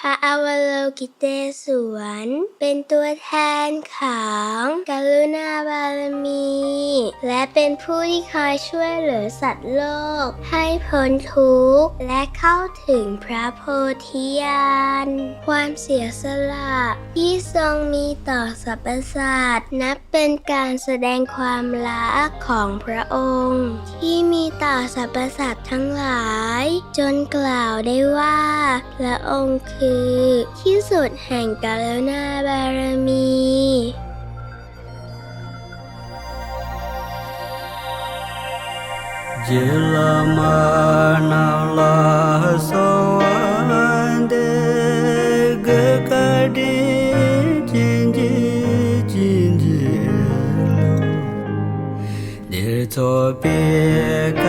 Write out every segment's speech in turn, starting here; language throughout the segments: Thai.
พระอวโลกิเตศวร เป็นตัวแทนของกรุณาบารมี และเป็นผู้ที่คอยช่วยเหลือสัตว์โลก ให้พ้นทุกข์และเข้าถึงพระโพธิญาณความเสียสละที่ทรงมีต่อสรรพสัตว์นับเป็นการแสดงความรักของพระองค์ ที่มีต่อสรรพสัตว์ทั้งหลาย จนกล่าวได้ว่าพระองค์คือคือที่สุดแห่งกาลนาบารมีเจลมานาลาสวันเดกกะดีจินจิจินจิเดโตเปก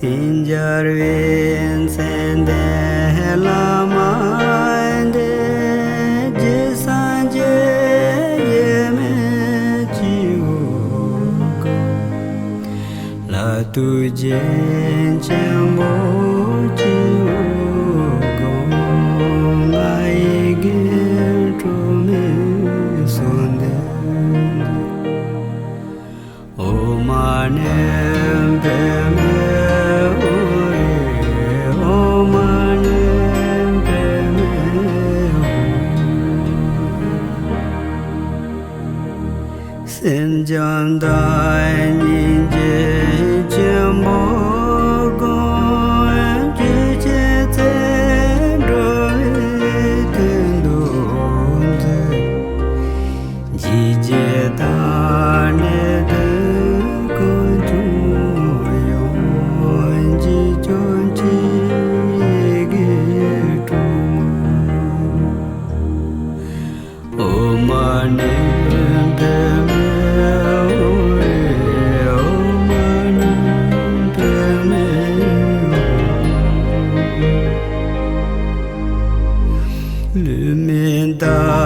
tinjarven sende lamande jesanje yeme chiu. La tu jenche 简单 চিন্তা